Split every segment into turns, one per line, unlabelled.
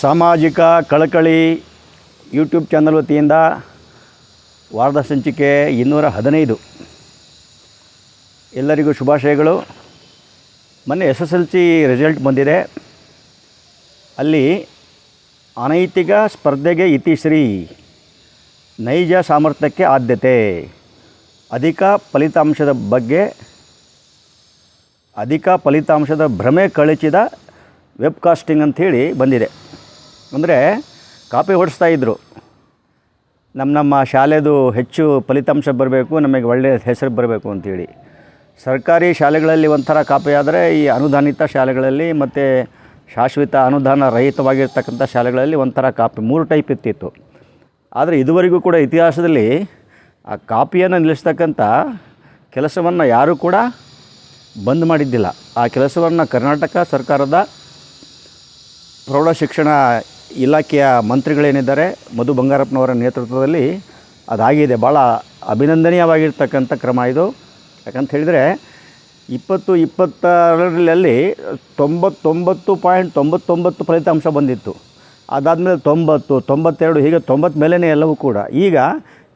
ಸಾಮಾಜಿಕ ಕಳಕಳಿ YouTube channel ವತಿಯಿಂದ ವಾರದ ಸಂಚಿಕೆ ಇನ್ನೂರ ಹದಿನೈದು. ಎಲ್ಲರಿಗೂ ಶುಭಾಶಯಗಳು. ಮೊನ್ನೆ S S L C result ಬಂದಿದೆ. ಅಲ್ಲಿ ಅನೈತಿಕ ಸ್ಪರ್ಧೆಗೆ ಇತಿಶ್ರೀ, ನೈಜ ಸಾಮರ್ಥ್ಯಕ್ಕೆ ಆದ್ಯತೆ. ಅಧಿಕ ಫಲಿತಾಂಶದ ಬಗ್ಗೆ, ಅಧಿಕ ಫಲಿತಾಂಶದ ಭ್ರಮೆ ಕಳಚಿದ ವೆಬ್ಕಾಸ್ಟಿಂಗ್ ಅಂಥೇಳಿ ಬಂದಿದೆ. ಅಂದರೆ ಕಾಪಿ ಹೊಡಿಸ್ತಾ ಇದ್ದರು ನಮ್ಮ ನಮ್ಮ ಶಾಲೆದು ಹೆಚ್ಚು ಫಲಿತಾಂಶ ಬರಬೇಕು, ನಮಗೆ ಒಳ್ಳೆಯ ಹೆಸರು ಬರಬೇಕು ಅಂತೇಳಿ. ಸರ್ಕಾರಿ ಶಾಲೆಗಳಲ್ಲಿ ಒಂಥರ ಕಾಪಿ ಆದರೆ ಈ ಅನುದಾನಿತ ಶಾಲೆಗಳಲ್ಲಿ ಮತ್ತು ಶಾಶ್ವತ ಅನುದಾನ ರಹಿತವಾಗಿರ್ತಕ್ಕಂಥ ಶಾಲೆಗಳಲ್ಲಿ ಒಂಥರ ಕಾಪಿ, ಮೂರು ಟೈಪ್ ಇತ್ತಿತ್ತು ಆದರೆ ಇದುವರೆಗೂ ಕೂಡ ಇತಿಹಾಸದಲ್ಲಿ ಆ ಕಾಪಿಯನ್ನು ನಿಲ್ಲಿಸ್ತಕ್ಕಂಥ ಕೆಲಸವನ್ನು ಯಾರೂ ಕೂಡ ಬಂದ್ ಮಾಡಿದ್ದಿಲ್ಲ. ಆ ಕೆಲಸವನ್ನು ಕರ್ನಾಟಕ ಸರ್ಕಾರದ ಪ್ರೌಢಶಿಕ್ಷಣ ಇಲಾಖೆಯ ಮಂತ್ರಿಗಳೇನಿದ್ದಾರೆ, ಮಧು ಬಂಗಾರಪ್ಪನವರ ನೇತೃತ್ವದಲ್ಲಿ ಅದಾಗಿದೆ. ಭಾಳ ಅಭಿನಂದನೀಯವಾಗಿರ್ತಕ್ಕಂಥ ಕ್ರಮ ಇದು. ಯಾಕಂತ ಹೇಳಿದರೆ, ಇಪ್ಪತ್ತು ಇಪ್ಪತ್ತರಲ್ಲಿ ತೊಂಬತ್ತೊಂಬತ್ತು ಪಾಯಿಂಟ್ ತೊಂಬತ್ತೊಂಬತ್ತು ಫಲಿತಾಂಶ ಬಂದಿತ್ತು. ಅದಾದಮೇಲೆ ತೊಂಬತ್ತು, ತೊಂಬತ್ತೆರಡು, ಹೀಗೆ ತೊಂಬತ್ತು ಮೇಲೇ ಎಲ್ಲವೂ ಕೂಡ. ಈಗ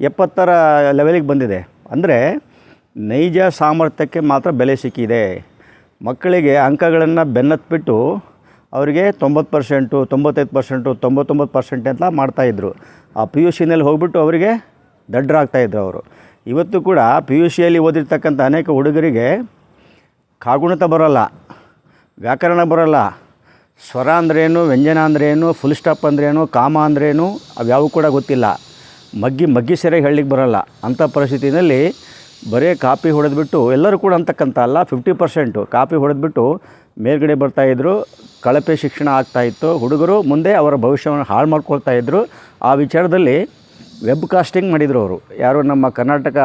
ಎಪ್ಪತ್ತರ ಲೆವೆಲಿಗೆ ಬಂದಿದೆ. ಅಂದರೆ ನೈಜ ಸಾಮರ್ಥ್ಯಕ್ಕೆ ಮಾತ್ರ ಬೆಲೆ ಸಿಕ್ಕಿದೆ. ಮಕ್ಕಳಿಗೆ ಅಂಕಗಳನ್ನು ಬೆನ್ನತ್ಬಿಟ್ಟು ಅವರಿಗೆ ತೊಂಬತ್ತು ಪರ್ಸೆಂಟು, ತೊಂಬತ್ತೈದು ಪರ್ಸೆಂಟು, ತೊಂಬತ್ತೊಂಬತ್ತು ಪರ್ಸೆಂಟ್ ಅಂತ ಮಾಡ್ತಾಯಿದ್ರು. ಆ ಪಿ ಯು ಸಿನಲ್ಲಿ ಹೋಗ್ಬಿಟ್ಟು ಅವರಿಗೆ ದಡ್ಡರಾಗ್ತಾಯಿದ್ರು ಅವರು. ಇವತ್ತು ಕೂಡ ಪಿ ಯು ಸಿಯಲ್ಲಿ ಓದಿರ್ತಕ್ಕಂಥ ಅನೇಕ ಹುಡುಗರಿಗೆ ಕಾಗುಣಿತ ಬರೋಲ್ಲ, ವ್ಯಾಕರಣ ಬರೋಲ್ಲ. ಸ್ವರ ಅಂದ್ರೇನು, ವ್ಯಂಜನ ಅಂದ್ರೇನು ಫುಲ್ ಸ್ಟಾಪ್ ಅಂದ್ರೇನು, ಕಾಮ ಅಂದ್ರೇನು ಅವ್ಯಾವು ಕೂಡ ಗೊತ್ತಿಲ್ಲ. ಮಗ್ಗಿ ಮಗ್ಗಿ ಸೆರೆಗೆ ಹೇಳಲಿಕ್ಕೆ ಬರೋಲ್ಲ. ಅಂಥ ಪರಿಸ್ಥಿತಿನಲ್ಲಿ ಬರೀ ಕಾಪಿ ಹೊಡೆದ್ಬಿಟ್ಟು ಎಲ್ಲರೂ ಕೂಡ ಅಂತಕ್ಕಂಥ ಅಲ್ಲ ಫಿಫ್ಟಿ ಪರ್ಸೆಂಟು ಕಾಪಿ ಹೊಡೆದ್ಬಿಟ್ಟು ಮೇಲ್ಗಡೆ ಬರ್ತಾಯಿದ್ರು. ಕಳಪೆ ಶಿಕ್ಷಣ ಆಗ್ತಾಯಿತ್ತು ಹುಡುಗರು ಮುಂದೆ ಅವರ ಭವಿಷ್ಯವನ್ನು ಹಾಳು ಮಾಡ್ಕೊಳ್ತಾ ಇದ್ದರು ಆ ವಿಚಾರದಲ್ಲಿ ವೆಬ್ ಕಾಸ್ಟಿಂಗ್ ಮಾಡಿದರು ಅವರು. ಯಾರು ನಮ್ಮ ಕರ್ನಾಟಕ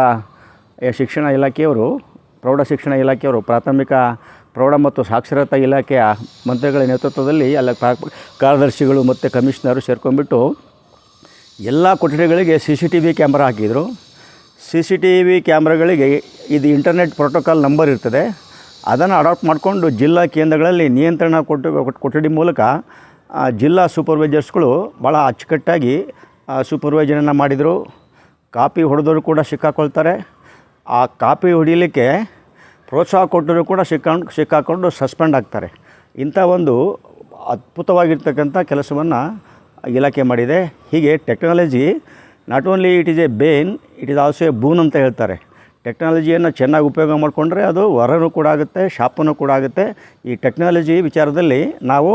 ಶಿಕ್ಷಣ ಇಲಾಖೆಯವರು, ಪ್ರೌಢ ಶಿಕ್ಷಣ ಇಲಾಖೆಯವರು, ಪ್ರಾಥಮಿಕ ಪ್ರೌಢ ಮತ್ತು ಸಾಕ್ಷರತಾ ಇಲಾಖೆಯ ಮಂತ್ರಿಗಳ ನೇತೃತ್ವದಲ್ಲಿ ಅಲ್ಲ ಕಾರ್ಯದರ್ಶಿಗಳು ಮತ್ತು ಕಮಿಷನರು ಸೇರ್ಕೊಂಡ್ಬಿಟ್ಟು ಎಲ್ಲ ಕೊಠಡಿಗಳಿಗೆ C C T V camera ಹಾಕಿದರು. ಸಿ ಸಿ ಟಿ ವಿ ಕ್ಯಾಮ್ರಾಗಳಿಗೆ ಇದು ಇಂಟರ್ನೆಟ್ ಪ್ರೋಟೋಕಾಲ್ ನಂಬರ್ ಇರ್ತದೆ. ಅದನ್ನು ಅಡಾಪ್ಟ್ ಮಾಡಿಕೊಂಡು ಜಿಲ್ಲಾ ಕೇಂದ್ರಗಳಲ್ಲಿ ನಿಯಂತ್ರಣ ಕೊಟ್ಟು ಕೊಠಡಿ ಮೂಲಕ ಜಿಲ್ಲಾ ಸೂಪರ್ವೈಸರ್ಸ್ಗಳು ಭಾಳ ಅಚ್ಚುಕಟ್ಟಾಗಿ ಸೂಪರ್ವೈಸರನ್ನು ಮಾಡಿದರು. ಕಾಪಿ ಹೊಡೆದವರು ಕೂಡ ಸಿಕ್ಕಾಕೊಳ್ತಾರೆ. ಆ ಕಾಪಿ ಹೊಡಿಲಿಕ್ಕೆ ಪ್ರೋತ್ಸಾಹ ಕೊಟ್ಟರು ಕೂಡ ಸಿಕ್ಕೊಂಡು ಸಿಕ್ಕಾಕೊಂಡು ಸಸ್ಪೆಂಡ್ ಆಗ್ತಾರೆ. ಇಂಥ ಒಂದು ಅದ್ಭುತವಾಗಿರ್ತಕ್ಕಂಥ ಕೆಲಸವನ್ನು ಇಲಾಖೆ ಮಾಡಿದೆ. ಹೀಗೆ technology not only it is a bane it is also a boon ಅಂತ ಹೇಳ್ತಾರೆ. ಟೆಕ್ನಾಲಜಿಯನ್ನು ಚೆನ್ನಾಗಿ ಉಪಯೋಗ ಮಾಡಿಕೊಂಡ್ರೆ ಅದು ವರನೂ ಕೂಡ ಆಗುತ್ತೆ, ಶಾಪನೂ ಕೂಡ ಆಗುತ್ತೆ. ಈ ಟೆಕ್ನಾಲಜಿ ವಿಚಾರದಲ್ಲಿ ನಾವು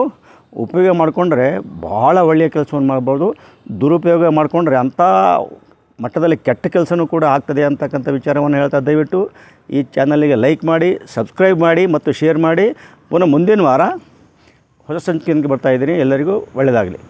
ಉಪಯೋಗ ಮಾಡಿಕೊಂಡ್ರೆ ಭಾಳ ಒಳ್ಳೆಯ ಕೆಲಸವನ್ನು ಮಾಡ್ಬೋದು. ದುರುಪಯೋಗ ಮಾಡಿಕೊಂಡ್ರೆ ಅಂಥ ಮಟ್ಟದಲ್ಲಿ ಕೆಟ್ಟ ಕೆಲಸನೂ ಕೂಡ ಆಗ್ತದೆ ಅಂತಕ್ಕಂಥ ವಿಚಾರವನ್ನು ಹೇಳ್ತಾ ದಯವಿಟ್ಟು ಈ ಚಾನಲಿಗೆ ಲೈಕ್ ಮಾಡಿ, ಸಬ್ಸ್ಕ್ರೈಬ್ ಮಾಡಿ ಮತ್ತು ಶೇರ್ ಮಾಡಿ. ಪುನಃ ಮುಂದಿನ ವಾರ ಹೊಸ ಸಂಚಿಕೆಯೊಂದಿಗೆ ಬರ್ತಾಯಿದ್ದೀನಿ ಎಲ್ಲರಿಗೂ ಒಳ್ಳೆಯದಾಗಲಿ.